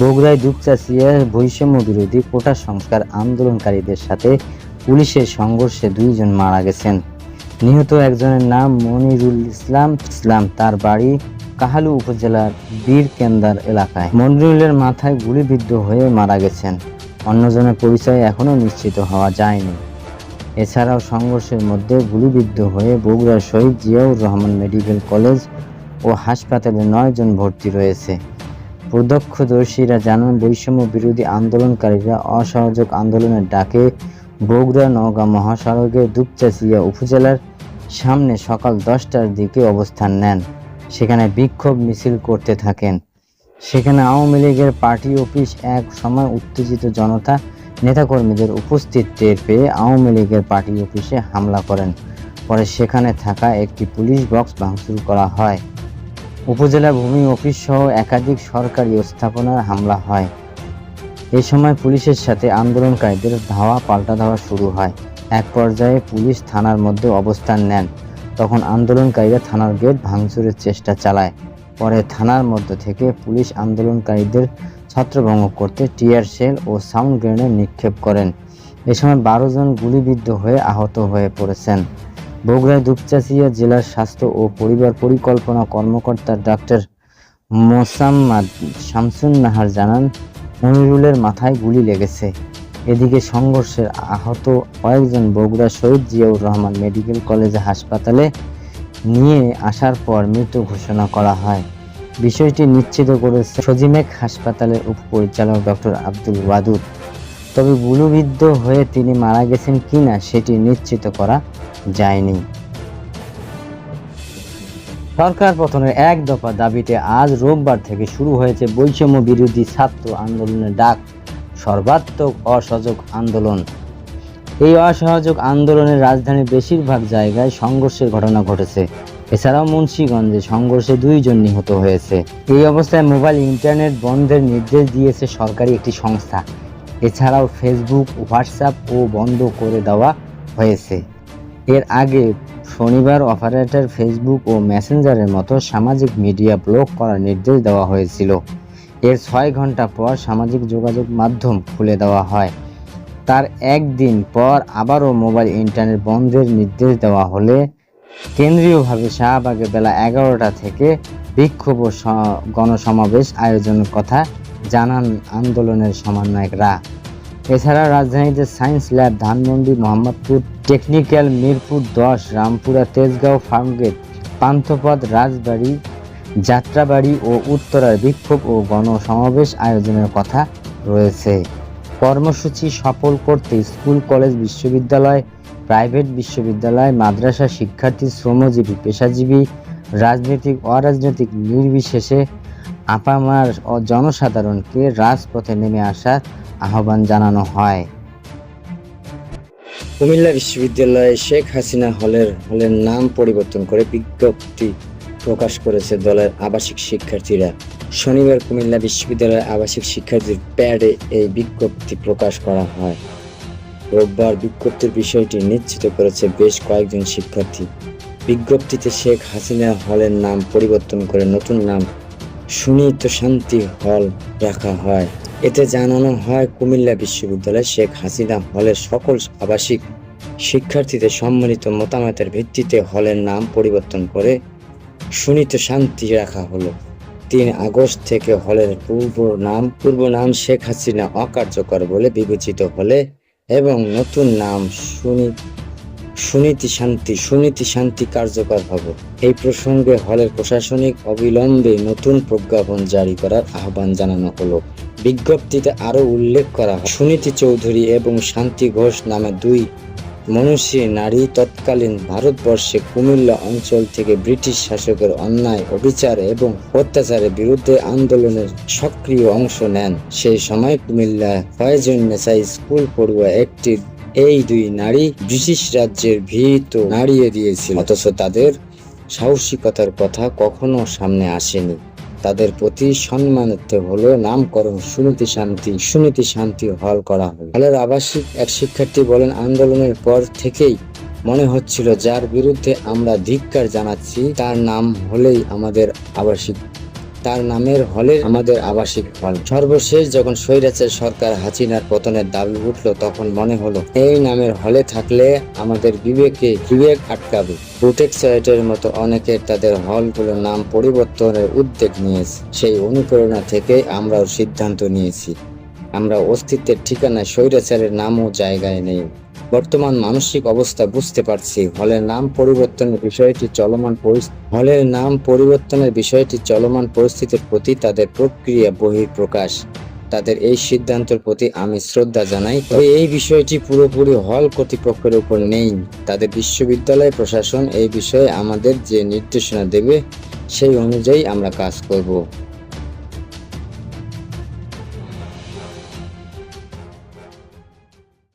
বগুড়ায় দুপচাচিয়া বৈষম্য বিরোধী কোটা সংস্কার আন্দোলনকারীদের সাথে পুলিশের সংঘর্ষে দুইজন মারা গেছেন। নিহত একজনের নাম মনিরুল ইসলাম। ইসলাম তার বাড়ি কাহালু উপজেলার বীরকেন্দার এলাকায়। মনিরুলের মাথায় গুলিবিদ্ধ হয়ে মারা গেছেন। অন্যজনের পরিচয় এখনও নিশ্চিত হওয়া যায়নি। এছাড়াও সংঘর্ষের মধ্যে গুলিবিদ্ধ হয়ে বগুড়ার শহীদ জিয়াউর রহমান মেডিকেল কলেজ ও হাসপাতালে নয়জন ভর্তি রয়েছে। প্রত্যক্ষদর্শীরা জানান, বৈষম্য বিরোধী আন্দোলনকারীরা অসহযোগ আন্দোলনের ডাকে বগুড়া নওগাঁ মহাসড়কের দুপচাচিয়া উপজেলার সামনে সকাল দশটার দিকে অবস্থান নেন। সেখানে বিক্ষোভ মিছিল করতে থাকেন। সেখানে আওয়ামী লীগের পার্টি অফিস এক সময় উত্তেজিত জনতা নেতাকর্মীদের উপস্থিত টের পেয়ে আওয়ামী লীগের পার্টি অফিসে হামলা করেন। পরে সেখানে থাকা একটি পুলিশ বক্স ভাঙচুর করা হয়। উপজেলা ভূমি অফিস সহ একাধিক সরকারি স্থাপনার হামলা হয়। এ সময় পুলিশের সাথে আন্দোলনকারীদের ধাওয়া পাল্টা ধাওয়া শুরু হয়। এক পর্যায়ে পুলিশ থানার মধ্যে অবস্থান নেন। তখন আন্দোলনকারীরা থানার গেট ভাঙচুরের চেষ্টা চালায়। পরে থানার মধ্য থেকে পুলিশ আন্দোলনকারীদের ছত্রভঙ্গ করতে টিয়ার শেল ও সাউন্ড গ্রেনেড নিক্ষেপ করেন। এ সময় বারো জন গুলিবিদ্ধ হয়ে আহত হয়ে পড়েছেন। বগুড়ায় দুপচাচিয়া জেলার স্বাস্থ্য ও পরিবার পরিকল্পনা কর্মকর্তা ডাক্তার মোসাম্মাদ শামসুন নাহার জানান, মনিরুলের মাথায় গুলি লেগেছে। এদিকে সংঘর্ষের আহত কয়েকজন বগুড়া শহীদ জিয়াউর রহমান মেডিকেল কলেজ হাসপাতালে নিয়ে আসার পর মৃত ঘোষণা করা হয়। বিষয়টি নিশ্চিত করেছে সজিমেক হাসপাতালের উপপরিচালক ডক্টর আব্দুল ওয়াদুদ। তবে গুলিবিদ্ধ হয়ে তিনি মারা গেছেন কিনা সেটি নিশ্চিত করা যায়নি। সরকার পতনের এক দফা দাবিতে আজ রোববার থেকে শুরু হয়েছে বৈষম্য বিরোধী ছাত্র আন্দোলনের ডাক, সর্বাত্মক অসহযোগ আন্দোলন। এই অসহযোগ আন্দোলনের রাজধানীর বেশিরভাগ জায়গায় সংঘর্ষের ঘটনা ঘটেছে। এছাড়াও মুন্সীগঞ্জে সংঘর্ষে দুইজন নিহত হয়েছে। এই অবস্থায় মোবাইল ইন্টারনেট বন্ধের নির্দেশ দিয়েছে সরকারি একটি সংস্থা। এছাড়াও ফেসবুক, হোয়াটসঅ্যাপ ও বন্ধ করে দেওয়া হয়েছে। এর আগে শনিবার অপারেটর ফেসবুক ও মেসেঞ্জারের মতো সামাজিক মিডিয়া ব্লক করার নির্দেশ দেওয়া হয়েছিল। এর ছয় ঘণ্টা পর সামাজিক যোগাযোগ মাধ্যম খুলে দেওয়া হয়। তার একদিন পর আবারও মোবাইল ইন্টারনেট বন্ধের নির্দেশ দেওয়া হলে কেন্দ্রীয়ভাবে শাহবাগে বেলা এগারোটা থেকে বিক্ষোভ ও গণসমাবেশ আয়োজনের কথা জানান আন্দোলনের সমন্বয়করা। এছাড়া রাজধানীতে science lab, Dhanmondi, Mohammadpur, technical, Mirpur দশ, রামপুরা, তেজগাঁও, ফার্মগেট, পান্থপথ, রাজবাড়ি, যাত্রাবাড়ি ও উত্তরার বিক্ষোভ ও গণসমাবেশ আয়োজনের কথা রয়েছে। কর্মসূচি সফল করতে স্কুল, কলেজ, বিশ্ববিদ্যালয়, প্রাইভেট বিশ্ববিদ্যালয়, মাদ্রাসা শিক্ষার্থী, শ্রমজীবী, পেশাজীবী, রাজনৈতিক, অরাজনৈতিক নির্বিশেষে আপামার জনসাধারণকে রাজপথে নেমে আসার আহ্বান জানানো হয়। কুমিল্লা বিশ্ববিদ্যালয়ে শেখ হাসিনা হলের হলের নাম পরিবর্তন করে বিজ্ঞপ্তি প্রকাশ করেছে দলের আবাসিক শিক্ষার্থীরা। শনিবার কুমিল্লা বিশ্ববিদ্যালয়ের আবাসিক শিক্ষার্থীর প্যাডে এই বিজ্ঞপ্তি প্রকাশ করা হয়। রোববার বিজ্ঞপ্তির বিষয়টি নিশ্চিত করেছে বেশ কয়েকজন শিক্ষার্থী। বিজ্ঞপ্তিতে শেখ হাসিনা হলের নাম পরিবর্তন করে নতুন নাম সুনীত শান্তি হল রাখা হয়। এতে জানানো হয় কুমিল্লা বিশ্ববিদ্যালয় শেখ হাসিনা হলের সকল আবাসিক শিক্ষার্থীদের সম্মিলিত মতামতের ভিত্তিতে হলের নাম পরিবর্তন করে সুনীত শান্তি রাখা হলো। তিন আগস্ট থেকে হলের পূর্ব নাম পূর্ব নাম শেখ হাসিনা অকার্যকর বলে বিবেচিত হলে এবং নতুন নাম সুনি, সুনীতি শান্তি সুনীতি শান্তি কার্যকর হবে। এই প্রসঙ্গে হলের প্রশাসনিক অবিলম্বে নতুন প্রজ্ঞাপন জারি করার আহ্বান জানানো হলো। বিজ্ঞপ্তিতে আরও উল্লেখ করা হয়। সুনীতি চৌধুরী এবং শান্তি ঘোষ নামে দুই মনুষ্যী নারী তৎকালীন ভারতবর্ষে কুমিল্লা অঞ্চল থেকে ব্রিটিশ শাসকের অন্যায়, অবিচার এবং অত্যাচারের বিরুদ্ধে আন্দোলনের সক্রিয় অংশ নেন। সেই সময় কুমিল্লা ফয়জুন্নেসা স্কুল পড়ুয়া একটি, এই দুই নারী ব্রিটিশ রাজ্যের ভীত নাড়িয়ে দিয়েছিল। অথচ তাদের সাহসিকতার কথা কখনো সামনে আসেনি। তাদের প্রতি সম্মানিত হলো নামকরণ, সুনীতি শান্তি সুনীতি শান্তি হল করা হলো হলের আবাসিক এক শিক্ষার্থী বলেন, আন্দোলনের পর থেকেই মনে হচ্ছিল, যার বিরুদ্ধে আমরা ধিক্কার জানাচ্ছি, তার নাম হলেই আমাদের আবাসিক তার নামের হলে আমাদের আবাসিক হল। সর্বশেষ যখন স্বৈরাচার সরকার হাসিনার পতনের দাবি উঠল, তখন মনে হলো, এই নামের হলে থাকলে আমাদের বিবেকে বিবেক আটকাবে। সাইটের মতো অনেকে তাদের হলগুলোর নাম পরিবর্তনের উদ্যোগ নিয়েছে। সেই অনুপ্রেরণা থেকে আমরাও সিদ্ধান্ত নিয়েছি। আমরা অস্তিত্বের ঠিকানায় স্বৈরাচারের নামও জায়গায় নেই। বর্তমান মানসিক অবস্থা বুঝতে পারছি। হলের নাম পরিবর্তনের বিষয়টি চলমান হলের নাম পরিবর্তনের বিষয়টি চলমান পরিস্থিতির প্রতি তাদের প্রক্রিয়া বহির প্রকাশ তাদের এই সিদ্ধান্তের প্রতি আমি শ্রদ্ধা জানাই। তবে এই বিষয়টি পুরোপুরি হল কর্তৃপক্ষের উপর নেই। তাদের বিশ্ববিদ্যালয় প্রশাসন এই বিষয়ে আমাদের যে নির্দেশনা দেবে, সেই অনুযায়ী আমরা কাজ করব।